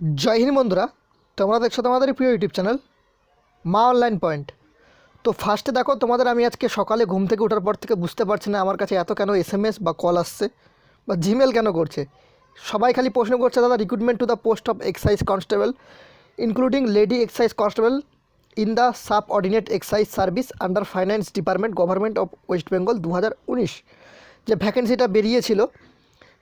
জয় হিন্দ বন্ধুরা, তোমরা দেখছ তোমাদের প্রিয় YouTube channel Maa online point. তো ফার্স্টে দেখো, তোমাদের আমি আজকে সকালে ঘুম থেকে ওঠার পর থেকে বুঝতে পারছি না আমার কাছে এত কেন এস এম এস বা কল আসছে বা জিমেল কেন করছে। সবাই খালি প্রশ্ন করছে, দাদা recruitment to the post of excise constable including lady excise constable in the subordinate excise service under finance department government of West Bengal দু হাজার উনিশ। যে ভ্যাকেন্সিটা বেরিয়েছিল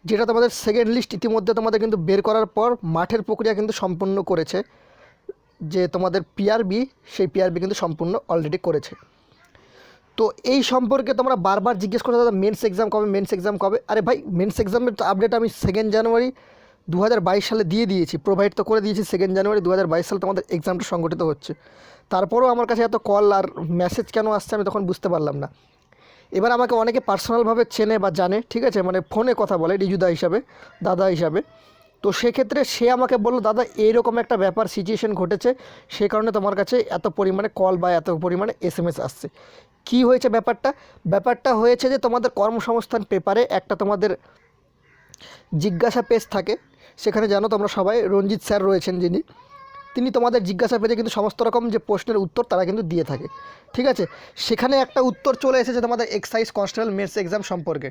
যেটা তোমাদের সেকেন্ড লিস্ট ইতিমধ্যে তোমাদের কিন্তু বের করার পর মাঠের প্রক্রিয়া কিন্তু সম্পূর্ণ করেছে। যে তোমাদের পিআরবি সেই পিআরবি কিন্তু সম্পূর্ণ অলরেডি করেছে। তো এই সম্পর্কে তোমরা বারবার জিজ্ঞেস করছ, দাদা মেন্স এক্সাম কবে মেন্স এক্সাম কবে? আরে ভাই মেন্স এক্সামের তো আপডেট আমি সেকেন্ড জানুয়ারি দু হাজার বাইশ সালে দিয়ে দিয়েছি প্রোভাইড তো করে দিয়েছি সেকেন্ড জানুয়ারি দু হাজার বাইশ সালে তোমাদের এক্সামটা সংগঠিত হচ্ছে। তারপরেও আমার কাছে এত কল আর মেসেজ কেন আসছে আমি তখন বুঝতে পারলাম না। এবার আমাকে অনেকে পার্সোনালভাবে চেনে বা জানে, ঠিক আছে? মানে ফোনে কথা বলে, রিজুদা হিসাবে, দাদা হিসাবে। তো সেক্ষেত্রে সে আমাকে বলল, দাদা, এইরকম একটা ব্যাপার সিচুয়েশন ঘটেছে, সে কারণে তোমার কাছে এত পরিমাণে কল বা এত পরিমাণে এস এম এস আসছে। কী হয়েছে ব্যাপারটা? ব্যাপারটা হয়েছে যে তোমাদের কর্মসংস্থান পেপারে একটা তোমাদের জিজ্ঞাসা পেজ থাকে। সেখানে জানো তোমরা সবাই, রঞ্জিত স্যার রয়েছেন যিনি। তিনি তোমাদের জিজ্ঞাসা পেজে কিন্তু সমস্ত রকম যে প্রশ্নের উত্তর তারা কিন্তু দিয়ে থাকে। ঠিক আছে? সেখানে একটা উত্তর চলে এসেছে তোমাদের এক্সাইজ কনস্টেবল মেন্স এক্সাম সম্পর্কে।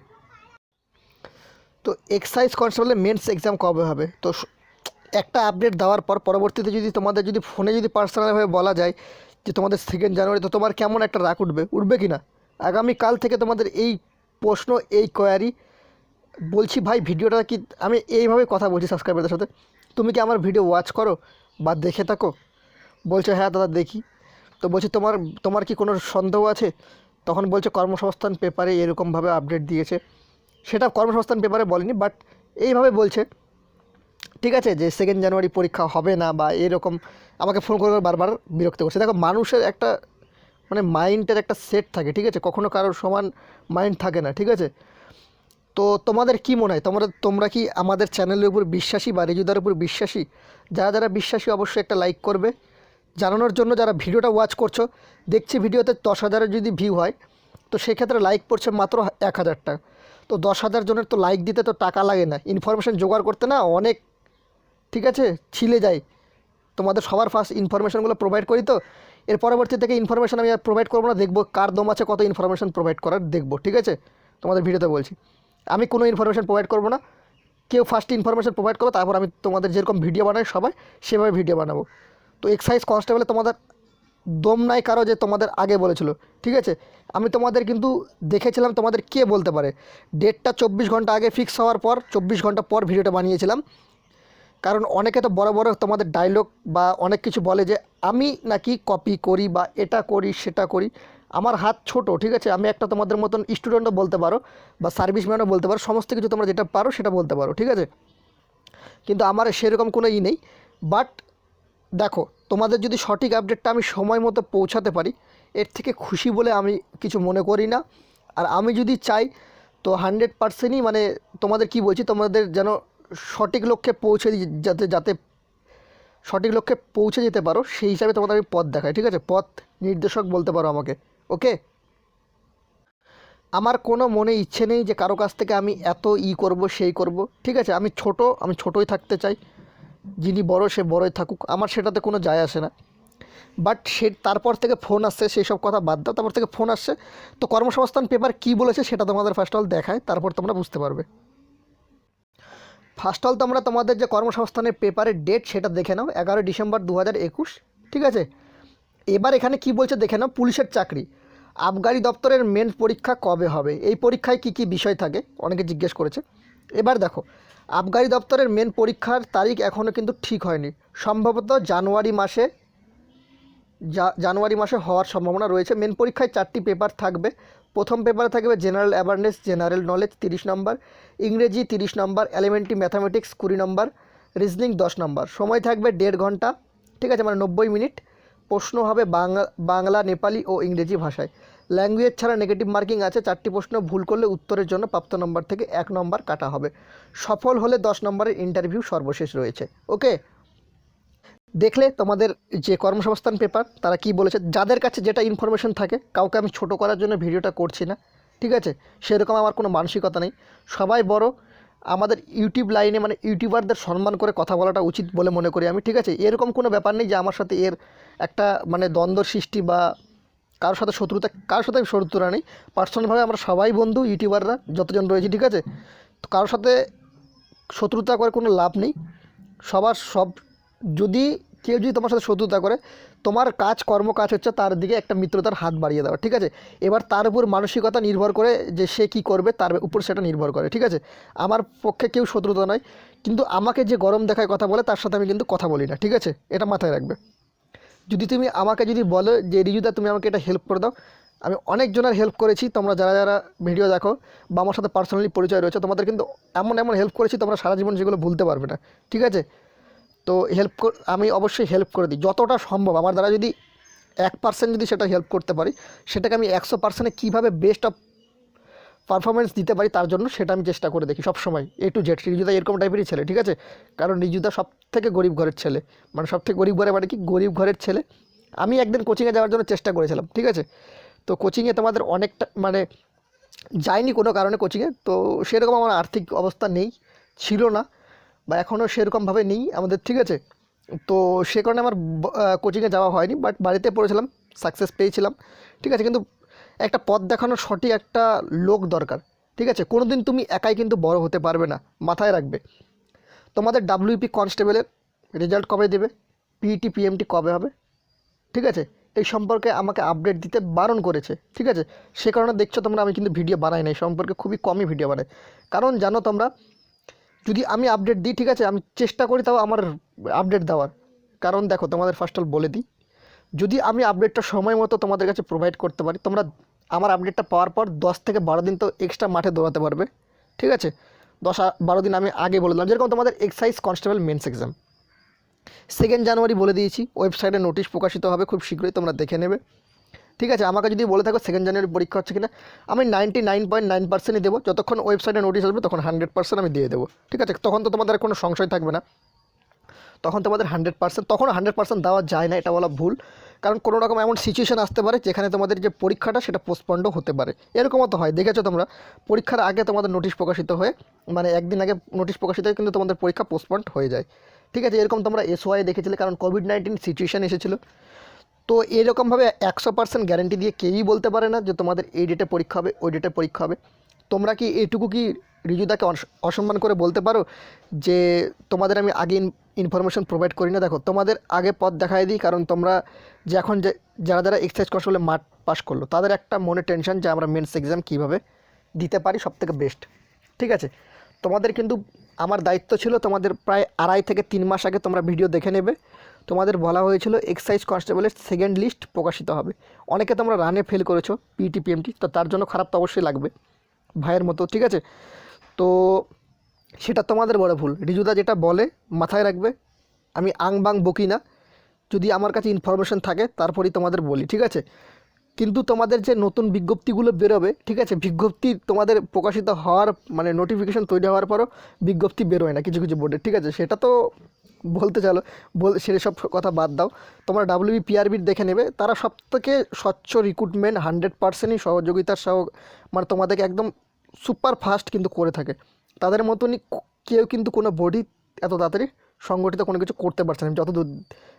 তো এক্সাইজ কনস্টেবলের মেন্স এক্সাম কবে হবে? তো একটা আপডেট দেওয়ার পর পরবর্তীতে যদি তোমাদের যদি ফোনে যদি পার্সোনালভাবে বলা যায় যে তোমাদের সেকেন্ড জানুয়ারি তো তোমার কেমন একটা রাগ উঠবে? উঠবে কি না আগামীকাল থেকে তোমাদের এই প্রশ্ন, এই কোয়ারি বলছি, ভাই, ভিডিওটা কি আমি এইভাবে কথা বলছি সাবস্ক্রাইবারদের সাথে। তুমি কি আমার ভিডিও ওয়াচ করো? বা দেখে থাকো। বলছে হ্যাঁ দাদা, দেখি। তো বলছে, তোমার তোমার কি কোনো সন্দেহ আছে? তখন বলছে, কর্মসংস্থান পেপারে এরকমভাবে আপডেট দিয়েছে। সেটা কর্মসংস্থান পেপারে বলেনি, বাট এইভাবে বলছে, ঠিক আছে যে সেকেন্ড জানুয়ারি পরীক্ষা হবে না বা এরকম, আমাকে ফোন করে বারবার বিরক্ত করছে। দেখো, মানুষের একটা মানে মাইন্ডের একটা সেট থাকে, ঠিক আছে? কখনো কারোর সমান মাইন্ড থাকে না, ঠিক আছে? তো তোমাদের কি মনে হয়? তোমরা তোমরা কি আমাদের চ্যানেলের উপর বিশ্বাসী বা রেজুদার উপর বিশ্বাসী? যারা যারা বিশ্বাসী অবশ্যই একটা লাইক করবে। জানানোর জন্য যারা ভিডিওটা ওয়াচ করছ, দেখছি ভিডিওতে দশ হাজারের যদি ভিউ হয়, তো সেক্ষেত্রে লাইক পড়ছে মাত্র এক হাজার টাকা তো দশ হাজার জনের তো লাইক দিতে তো টাকা লাগে না। ইনফরমেশন জোগাড় করতে না অনেক, ঠিক আছে? ছিলে যায়। তোমাদের সবার ফার্স্ট ইনফরমেশনগুলো প্রোভাইড করি তো। এর পরবর্তী থেকে ইনফরমেশন আমি আর প্রোভাইড করব না, দেখব কার দম আছে, কত ইনফরমেশন প্রোভাইড করার, দেখব, ঠিক আছে? তোমাদের ভিডিওতে বলছি। আমি কোনো ইনফরমেশন প্রোভাইড করব না। কেউ ফার্স্ট ইনফরমেশান প্রোভাইড করো তারপর আমি তোমাদের যেরকম ভিডিও বানাই সবাই, সেভাবে ভিডিও বানাবো। তো এক্সাইজ কনস্টেবলে তোমাদের দম নাই কারও যে তোমাদের আগে বলেছিল, ঠিক আছে? আমি তোমাদের কিন্তু দেখেছিলাম তোমাদের কে বলতে পারে। ডেটটা চব্বিশ ঘণ্টা আগে ফিক্স হওয়ার পর, চব্বিশ ঘণ্টা পর ভিডিওটা বানিয়েছিলাম। কারণ অনেকে তো বড় বড় তোমাদের ডায়লগ বা অনেক কিছু বলে যে, আমি নাকি কপি করি বা এটা করি, সেটা করি। আমার হাত ছোট, ঠিক আছে? আমি একটা তোমাদের মতন স্টুডেন্টও বলতে পারো বা সার্ভিসম্যানও বলতে পারো, সমস্ত কিছু তোমরা যেটা পারো সেটা বলতে পারো, ঠিক আছে? কিন্তু আমার সেরকম কোনো ই নেই বাট দেখো, তোমাদের যদি সঠিক আপডেটটা আমি সময় মতো পৌঁছাতে পারি, এর থেকে খুশি বলে আমি কিছু মনে করি না। আর আমি যদি চাই, তো হান্ড্রেড পার্সেন্টই মানে তোমাদের কি বলছি, তোমাদের যেন সঠিক লক্ষ্যে পৌঁছে যাতে যাতে সঠিক লক্ষ্যে পৌঁছে যেতে পারো, সেই হিসাবে তোমাদের আমি পথ দেখাই, ঠিক আছে? পথ নির্দেশক বলতে পারো আমাকে। ওকে? আমার কোনো মনে ইচ্ছে নেই যে কারও কাছ থেকে আমি এত ই করব, সেই করব। ঠিক আছে, আমি ছোট, আমি ছোটই থাকতে চাই। যিনি বড়, সে বড়ই থাকুক। আমার সেটাতে কোনো যায় আসে না। বাট সে, তারপর থেকে ফোন আসছে, সেই সব কথা বাদ দাও। তারপর থেকে ফোন আসছে। তো কর্মসংস্থান পেপার কি বলেছে সেটা তোমাদের ফার্স্ট অল দেখায়, তারপর তোমরা বুঝতে পারবে। ফার্স্ট অল তোমরা তোমাদের যে কর্মসংস্থানের পেপারের ডেট সেটা দেখে নাও। এগারোই ডিসেম্বর দু হাজার একুশ। ঠিক আছে? এবার এখানে কি বলছে দেখে নাও, পুলিশের চাকরি। আবগারি দপ্তরের মেন পরীক্ষা কবে হবে? এই পরীক্ষায় কি কি বিষয় থাকে? অনেকে জিজ্ঞেস করেছে। এবার দেখো, আবগারি দপ্তরের মেন পরীক্ষার তারিখ এখনও কিন্তু ঠিক হয়নি। সম্ভবত জানুয়ারি মাসে জানুয়ারি মাসে হওয়ার সম্ভাবনা রয়েছে। মেন পরীক্ষায় চারটি পেপার থাকবে। প্রথম পেপারে থাকবে জেনারেল অ্যাওয়ারনেস জেনারেল নলেজ তিরিশ নম্বর ইংরেজি তিরিশ নম্বর এলিমেন্টারি ম্যাথামেটিক্স কুড়ি নম্বর রিজনিং দশ নম্বর সময় থাকবে দেড় ঘণ্টা, ঠিক আছে মানে নব্বই মিনিট। প্রশ্ন হবে বাংলা নেপালি ও ইংরেজি ভাষায়। ল্যাঙ্গুয়েজ ছাড়া নেগেটিভ মার্কিং আছে, চারটি প্রশ্ন ভুল করলে উত্তরের জন্য প্রাপ্ত নম্বর থেকে এক নম্বর কাটা হবে। সফল হলে দশ নম্বরের ইন্টারভিউ সর্বশেষ রয়েছে। ওকে দেখলে তোমাদের যে কর্মসংস্থান পেপার তারা কি বলেছে? যাদের কাছে যেটা ইনফরমেশন থাকে, কাউকে আমি ছোট করার জন্য ভিডিওটা করছি না। ঠিক আছে? সেরকম আমার কোনো মানসিকতা নেই। সবাই বড়, আমাদের ইউটিউব লাইনে মানে ইউটিউবারদের সম্মান করে কথা বলাটা উচিত বলে মনে করি আমি। ঠিক আছে? এরকম কোনো ব্যাপার নেই যে আমার সাথে এর একটা মানে দ্বন্দ্ব সৃষ্টি বা কারোর সাথে শত্রুতা, কারোর সাথে শত্রুতা নেই। পার্সোনালভাবে আমরা সবাই বন্ধু, ইউটিউবাররা, যতজন রয়েছে, ঠিক আছে? তো কারোর সাথে শত্রুতা করে কোনো লাভ নেই। সবার সব, যদি কেউ যদি তোমার সাথে শত্রুতা করে, তোমার কাজ, কর্ম, কাজ হচ্ছে তার দিকে একটা মিত্রতার হাত বাড়িয়ে দেওয়া, ঠিক আছে? এবার তার উপর মানসিকতা নির্ভর করে যে সে কি করবে, তার উপর সেটা নির্ভর করে, ঠিক আছে? আমার পক্ষে কেউ শত্রুতা নয়, কিন্তু আমাকে যে গরম দেখায় কথা বলে, তার সাথে আমি কিন্তু কথা বলি না, ঠিক আছে? এটা মাথায় রাখবে। যদি তুমি আমাকে যদি বলো যে, রিজুদা, তুমি আমাকে এটা হেল্প করে দাও। আমি অনেকজনের হেল্প করেছি। তোমরা যারা যারা ভিডিও দেখো বা আমার সাথে পার্সোনালি পরিচয় রয়েছে, তোমাদের কিন্তু এমন এমন হেল্প করেছি, তোমরা সারা জীবন সেগুলো ভুলতে পারবে না। ঠিক আছে? তো হেল্প আমি অবশ্যই হেল্প করে দিই। যতটা সম্ভব, আমার দ্বারা যদি এক পার্সেন্ট যদি সেটা হেল্প করতে পারি, সেটাকে আমি একশো পার্সেন্টে কীভাবে বেস্ট অফ পারফরমেন্স দিতে পারি, তার জন্য সেটা আমি চেষ্টা করে দেখি সবসময় এ টু জেড রিজুদা এরকম টাইপেরই ছেলে, ঠিক আছে? কারণ রিজুদা সব থেকে গরিব ঘরের ছেলে মানে সব থেকে গরিব ঘরে মানে কি? গরিব ঘরের ছেলে। আমি একদিন কোচিংয়ে যাওয়ার জন্য চেষ্টা করেছিলাম, ঠিক আছে? তো কোচিংয়ে তোমাদের অনেকটা মানে যাইনি কোনো কারণে কোচিংয়ে তো সেরকম আমার আর্থিক অবস্থা নেই, ছিল না, বা এখনও সেরকমভাবে নেই আমাদের, ঠিক আছে? তো সে কারণে আমার কোচিংয়ে যাওয়া হয়নি বাট বাড়িতে পড়েছিলাম সাকসেস পেয়েছিলাম, ঠিক আছে? কিন্তু একটা পথ দেখানোর সঠিক একটা লোক দরকার, ঠিক আছে? কোনো দিন তুমি একাই কিন্তু বড় হতে পারবে না, মাথায় রাখবে। তোমাদের ডাব্লিউপি কনস্টেবলের রেজাল্ট কবে দেবে? পিইটি পিএমটি কবে হবে? ঠিক আছে? এই সম্পর্কে আমাকে আপডেট দিতে বারণ করেছে, ঠিক আছে? সে কারণে দেখছ তোমরা আমি কিন্তু ভিডিও বানাই না এই সম্পর্কে খুবই কমই ভিডিও বানাই। কারণ জানো তোমরা, যদি আমি আপডেট দিই, ঠিক আছে? আমি চেষ্টা করি তাও আমার আপডেট দেওয়ার। কারণ দেখো, তোমাদের ফার্স্ট অল বলে দিই যদি আমি আপডেটটা সময় মতো তোমাদের কাছে প্রোভাইড করতে পারি, তোমরা আমার আপডেটটা পাওয়ার পর দশ থেকে বারো দিন তো এক্সট্রা মাঠে দৌড়াতে পারবে, ঠিক আছে? দশ বারো দিন আমি আগে বলে দিলাম, যেরকম তোমাদের excise constable mains exam second January বলে দিয়েছি ওয়েবসাইটে নোটিশ প্রকাশিত হবে, খুব শীঘ্রই তোমরা দেখে নেবে, ঠিক আছে? আমাকে যদি বলে থাকো সেকেন্ড জানুয়ারি পরীক্ষা হচ্ছে কিনা, আমি নাইনটি নাইন পয়েন্ট নাইন পার্সেন্টই দেবো, যতক্ষণ ওয়েবসাইটে নোটিশ আসবে তখন হান্ড্রেড পার্সেন্ট আমি দিয়ে দেবো, ঠিক আছে? তখন তো তোমাদের কোনো সংশয় থাকবে না। তখন তোমাদের হান্ড্রেড পার্সেন্ট তখন হান্ড্রেড পার্সেন্ট দেওয়া যায় না, এটা বলা ভুল। কারণ কোনো রকম এমন সিচুয়েশান আসতে পারে যেখানে তোমাদের যে পরীক্ষাটা সেটা পোস্টপন্ডও হতে পারে। এরকমও তো হয়। দেখেছ তোমরা? পরীক্ষার আগে তোমাদের নোটিশ প্রকাশিত হয়ে মানে একদিন আগে নোটিশ প্রকাশিত হয়ে কিন্তু তোমাদের পরীক্ষা পোস্টপন্ড হয়ে যায়। ঠিক আছে? এরকম তোমরা এসওয়াই দেখেছিলে কারণ কোভিড নাইন্টিন সিচুয়েশান এসেছিল। তো এরকমভাবে একশো পার্সেন্ট গ্যারেন্টি দিয়ে কেউই বলতে পারে না যে তোমাদের এই ডেটে পরীক্ষা হবে, ওই ডেটে পরীক্ষা হবে। তোমরা কি এইটুকু কি রিজুদাকে অস- অসম্মান করে বলতে পারো যে তোমাদের আমি আগে ইনফরমেশন প্রোভাইড করি না? দেখো, তোমাদের আগে পথ দেখাই দিই, কারণ তোমরা যে এখন যে যারা যারা এক্সারসাইজ কনস্টেবলে মাঠ পাস করল, তাদের একটা মনে টেনশন যে আমরা মেন্স এক্সাম কীভাবে দিতে পারি সব থেকে বেস্ট ঠিক আছে? তোমাদের কিন্তু আমার দায়িত্ব ছিল তোমাদের প্রায় আড়াই থেকে তিন মাস আগে তোমরা ভিডিও দেখে নেবে। তোমাদের বলা হয়েছিল এক্সাইজ কনস্টেবলের সেকেন্ড লিস্ট প্রকাশিত হবে। অনেকে তোমরা রানে ফেল করেছ পিটি পিএমটি তো তার জন্য খারাপ তো অবশ্যই লাগবে ভাইয়ের মতো, ঠিক আছে? তো সেটা তোমাদের বড় ভুল। রিজুদা যেটা বলে, মাথায় রাখবে, আমি আং বাং বকি না। যদি আমার কাছে ইনফরমেশন থাকে, তারপরেই তোমাদের বলি, ঠিক আছে? কিন্তু তোমাদের যে নতুন বিজ্ঞপ্তিগুলো বেরোবে, ঠিক আছে? বিজ্ঞপ্তি তোমাদের প্রকাশিত হওয়ার মানে নোটিফিকেশান তৈরি হওয়ার পরও বিজ্ঞপ্তি বেরোয় না কিছু কিছু বোর্ডে ঠিক আছে? সেটা তো বলতে চলো বল সেসব কথা বাদ দাও। তোমরা ডাব্লিউবি পিআরবির দেখে নেবে, তারা সব থেকে স্বচ্ছ রিক্রুটমেন্ট হান্ড্রেড পার্সেন্টই সহযোগিতার সহ মানে তোমাদেরকে একদম সুপার ফাস্ট কিন্তু করে থাকে। তাদের মতনই কেউ কিন্তু কোনো বডি এত তাড়াতাড়ি সংগঠিত কোনো কিছু করতে পারছে না। যতদূর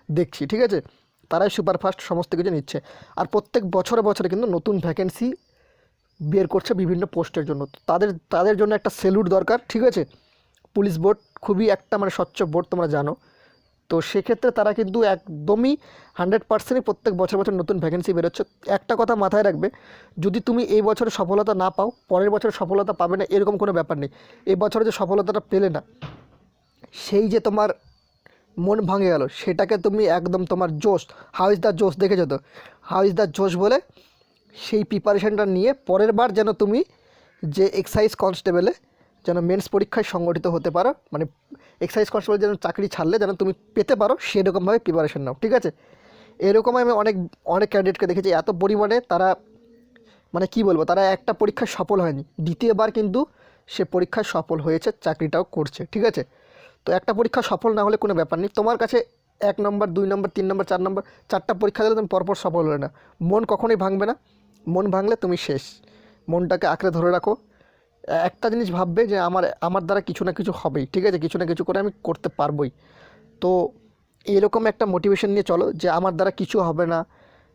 দেখছি, ঠিক আছে? তারাই সুপারফাস্ট, সমস্ত কিছু নিচ্ছে। আর প্রত্যেক বছরে বছরে কিন্তু নতুন ভ্যাকেন্সি বের করছে বিভিন্ন পোস্টের জন্য। তাদের তাদের জন্য একটা সেলুট দরকার, ঠিক আছে? পুলিশ বোর্ড খুবই একটা মানে স্বচ্ছ বোর্ড, তোমরা জানো। তো সেক্ষেত্রে তারা কিন্তু একদমই হান্ড্রেড পার্সেন্টই প্রত্যেক বছর বছর নতুন ভ্যাকেন্সি বেরোচ্ছে। একটা কথা মাথায় রাখবে, যদি তুমি এই বছরে সফলতা না পাও, পরের বছর সফলতা পাবে না, এরকম কোনো ব্যাপার নেই। এই বছরে যে সফলতাটা পেলে না, সেই যে তোমার মন ভাঙে গেল। সেটাকে তুমি একদম তোমার জোশ হাউ ইজ দ্য জোশ দেখেছ তো? হাউ ইজ দ্য জোশ বলে সেই প্রিপারেশনটা নিয়ে পরের বার যেন তুমি যে এক্সাইজ কনস্টেবলে যেন মেন্স পরীক্ষায় সংগঠিত হতে পারো মানে এক্সাইজ কনস্টেবল যেন চাকরি ছাড়লে যেন তুমি পেতে পারো, সেরকমভাবে প্রিপারেশান নাও, ঠিক আছে? এরকম আমি অনেক অনেক ক্যান্ডিডেটকে দেখেছি, এত পরিমাণে তারা মানে কি বলব, তারা একটা পরীক্ষায় সফল হয়নি। দ্বিতীয়বার কিন্তু সে পরীক্ষায় সফল হয়েছে, চাকরিটাও করছে, ঠিক আছে? তো একটা পরীক্ষা সফল না হলে কোনো ব্যাপার নেই। তোমার কাছে এক নম্বর, দুই নম্বর, তিন নম্বর, চার নম্বর, চারটা পরীক্ষা দিলে তুমি পরপর সফল হলে না। মন কখনোই ভাঙবে না। মন ভাঙলে তুমি শেষ। মনটাকে আঁকড়ে ধরে রাখো। একটা জিনিস ভাববে যে আমার আমার দ্বারা কিছু না কিছু হবেই। ঠিক আছে, কিছু না কিছু করে আমি করতে পারবোই। তো এরকম একটা মোটিভেশন নিয়ে চলো যে আমার দ্বারা কিছু হবে না।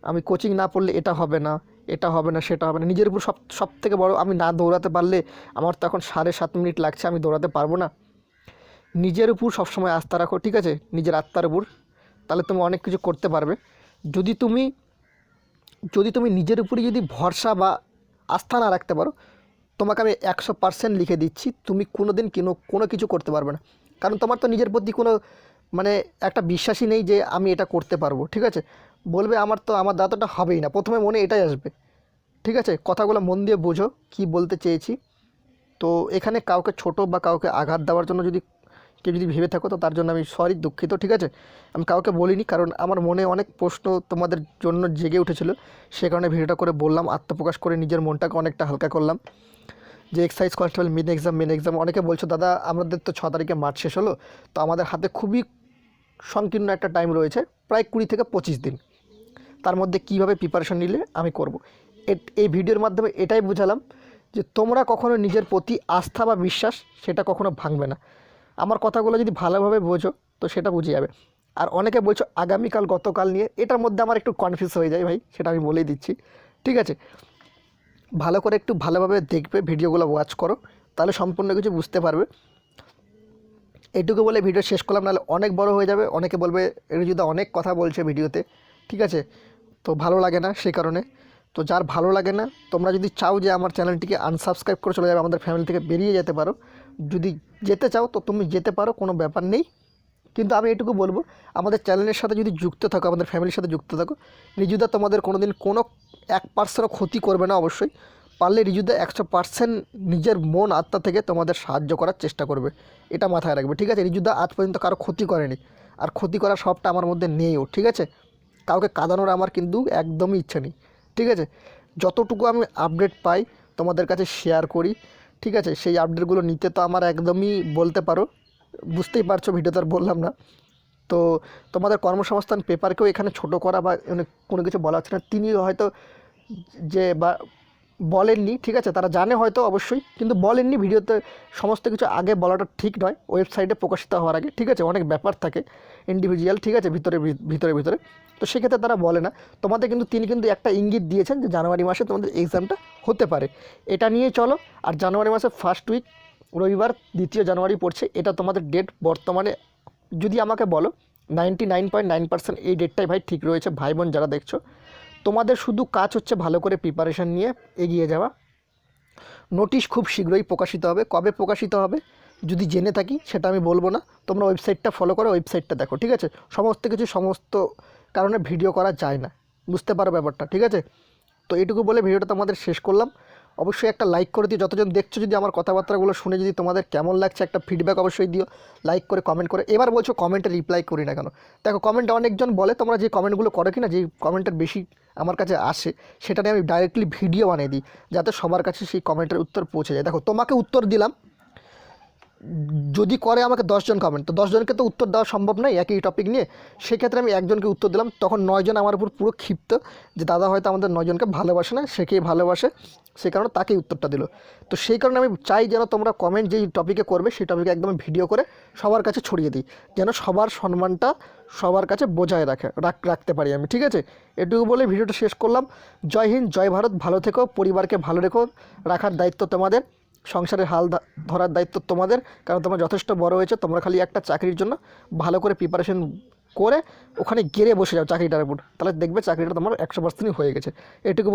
আমি কোচিং না পড়লে এটা হবে না, এটা হবে না, সেটা হবে না। নিজের উপর সব সব থেকে বড়ো আমি না দৌড়াতে পারলে আমার তো এখন সাড়ে সাত মিনিট লাগছে, আমি দৌড়াতে পারব না। নিজের উপর সবসময় আস্থা রাখো, ঠিক আছে? নিজের আত্মার উপর। তাহলে তুমি অনেক কিছু করতে পারবে। যদি তুমি যদি তুমি নিজের উপরে যদি ভরসা বা আস্থা না রাখতে পারো, তোমাকে আমি একশো পার্সেন্ট লিখে দিচ্ছি, তুমি কোনো দিন কোনো কোনো কিছু করতে পারবে না। কারণ তোমার তো নিজের প্রতি কোনো মানে একটা বিশ্বাসই নেই যে আমি এটা করতে পারব, ঠিক আছে? বলবে আমার তো, আমার দাঁতটা হবেই না। প্রথমে মনে এটাই আসবে, ঠিক আছে? কথাগুলো মন দিয়ে বোঝো, কি বলতে চেয়েছি। তো এখানে কাউকে ছোট বা কাউকে আঘাত দেওয়ার জন্য যদি কেউ যদি ভেবে থাকো, তো তার জন্য আমি সরি দুঃখিত, ঠিক আছে? আমি কাউকে বলিনি, কারণ আমার মনে অনেক প্রশ্ন তোমাদের জন্য জেগে উঠেছিল। সে কারণে ভিডিওটা করে বললাম, আত্মপ্রকাশ করে নিজের মনটাকে অনেকটা হালকা করলাম। যে excise constable main exam main exam অনেকে বলছো, দাদা, আমাদের তো ছ তারিখে মার্চ শেষ হলো। তো আমাদের হাতে খুবই সংকীর্ণ একটা টাইম রয়েছে, প্রায় কুড়ি থেকে পঁচিশ দিন। তার মধ্যে কীভাবে প্রিপারেশন নিলে আমি করব। এই ভিডিওর মাধ্যমে এটাই বুঝালাম যে তোমরা কখনো নিজের প্রতি আস্থা বা বিশ্বাস, সেটা কখনো ভাঙবে না। আমার কথাগুলো যদি ভালোভাবে বোঝো, তো সেটা বুঝে যাবে। আর অনেকে বলছো আগামীকাল, গতকাল নিয়ে, এটার মধ্যে আমার একটু কনফিউজ হয়ে যায় ভাই, সেটা আমি বলেই দিচ্ছি। ঠিক আছে? ভালো করে একটু ভালোভাবে দেখবে, ভিডিওগুলো ওয়াচ করো, তাহলে সম্পূর্ণ কিছু বুঝতে পারবে। এটুকু বলে ভিডিও শেষ করলাম, নাহলে অনেক বড় হয়ে যাবে। অনেকে বলবে, রিজুদা অনেক কথা বলছে ভিডিওতে। ঠিক আছে? তো ভালো লাগে না সেই কারণে। তো যার ভালো লাগে না, তোমরা যদি চাও যে আমার চ্যানেলটিকে আনসাবস্ক্রাইব করে চলে যাবে, আমাদের ফ্যামিলি থেকে বেরিয়ে যেতে পারো। যদি যেতে চাও, তো তুমি যেতে পারো, কোনো ব্যাপার নেই। কিন্তু আমি এটুকু বলব, আমাদের চ্যানেলের সাথে যদি যুক্ত থাকো, আমাদের ফ্যামিলির সাথে যুক্ত থাকো, রিজুদা তোমাদের কোনো দিন কোনো এক পার্সেন্টও ক্ষতি করবে না অবশ্যই। পারলে রিজুদা একশো পার্সেন্ট নিজের মন, আত্মা থেকে তোমাদের সাহায্য করার চেষ্টা করবে। এটা মাথায় রাখবে, ঠিক আছে? রিজুদা আজ পর্যন্ত কারও ক্ষতি করেনি। আর ক্ষতি করার সবটা আমার মধ্যে নেইও ঠিক আছে? কাউকে কাঁদানোর আমার কিন্তু একদমই ইচ্ছে নেই, ঠিক আছে? যতটুকু আমি আপডেট পাই, তোমাদের কাছে শেয়ার করি। ঠিক আছে, সেই আপডেটগুলো নিতে তো আমার একদমই বলতে পারো, বুঝতেই পারছ ভিডিওতে আর বললাম না। তো তোমাদের কর্মসংস্থান পেপারকেও এখানে ছোট করা বা কোনো কিছু বলা হচ্ছে না তিনি হয়তো যে বা বলেননি, ঠিক আছে, তারা জানে হয়তো অবশ্যই, কিন্তু বলেননি, ভিডিওতে সমস্ত কিছু আগে বলাটা ঠিক নয়, ওয়েবসাইটে প্রকাশিত হওয়ার আগে, ঠিক আছে, অনেক ব্যাপার থাকে ইন্ডিভিজুয়াল ঠিক আছে, ভিতরে ভিতরে ভিতরে, তো সেক্ষেত্রে তারা বলে না, তোমাদের কিন্তু, তিনি কিন্তু একটা ইঙ্গিত দিয়েছেন যে জানুয়ারি মাসে তোমাদের এক্সামটা হতে পারে, এটা নিয়ে চলো, আর জানুয়ারি মাসে ফার্স্ট উইক রবিবার, দ্বিতীয় জানুয়ারি পড়ছে, এটা তোমাদের ডেট বর্তমানে, যদি আমাকে বলো ninety nine point nine percent এই ডেটটাই ভাই ঠিক রয়েছে ভাই বোন যারা দেখছ তোমাদের শুধু কাজ হচ্ছে ভালো করে প্রিপারেশন নিয়ে এগিয়ে যাওয়া। নোটিশ খুব শীঘ্রই প্রকাশিত হবে। কবে প্রকাশিত হবে, যদি জেনে থাকি, সেটা আমি বলব না। তোমরা ওয়েবসাইটটা ফলো করো ওয়েবসাইটটা দেখো, ঠিক আছে? সমস্ত কিছু, সমস্ত কারণে ভিডিও করা যায় না। বুঝতে পারো ব্যাপারটা, ঠিক আছে? তো এটুকু বলে ভিডিওটা তোমাদের শেষ করলাম। অবশ্যই একটা লাইক করে দিও। যতজন দেখছ যদি আমার কথাবার্তাগুলো শুনে যদি তোমাদের কেমন লাগছে, একটা ফিডব্যাক অবশ্যই দিও। লাইক করে কমেন্ট করে। এবার বলছো কমেন্টে রিপ্লাই করি না কেন? দেখো কমেন্টে অনেকজন বলে, তোমরা যে কমেন্টগুলো করো কি না যে কমেন্টের বেশি আমার কাছে আসে, সেটা নিয়ে আমি ডাইরেক্টলি ভিডিও বানিয়ে দিই, যাতে সবার কাছে সেই কমেন্টের উত্তর পৌঁছে যায়। দেখো, তোমাকে উত্তর দিলাম যদি করে আমাকে দশজন কমেন্ট, তো দশজনকে তো উত্তর দেওয়া সম্ভব নয়, একই টপিক নিয়ে। সেক্ষেত্রে আমি একজনকে উত্তর দিলাম, তখন নয়জন আমার উপর পুরো ক্ষিপ্ত যে দাদা হয়তো আমাদের নয়জনকে ভালোবাসে না, সে ভালোবাসে, সে কারণে তাকেই উত্তরটা দিল। তো সেই কারণে আমি চাই যেন তোমরা কমেন্ট যেই টপিকে করবে, সেই টপিকে একদম ভিডিও করে সবার কাছে ছড়িয়ে দিই, যেন সবার সম্মানটা সবার কাছে রাখে, রাখ- রাখতে পারি আমি, ঠিক আছে? এটুকু বলে ভিডিওটা শেষ করলাম। জয় হিন্দ, জয় ভারত, ভালো থেকো, পরিবারকে ভালো রেখো, রাখার দায়িত্ব তোমাদের। সংসারের হাল ধরার দায়িত্ব তোমাদের, কারণ তোমরা যথেষ্ট বড় হয়েছে, তোমরা খালি একটা চাকরির জন্য ভালো করে প্রিপারেশন করে ওখানে গেড়ে বসে যাও চাকরিটার উপর। তাহলে দেখবে চাকরিটা তোমার একশো পার্সেন্টই হয়ে গেছে। এটুকু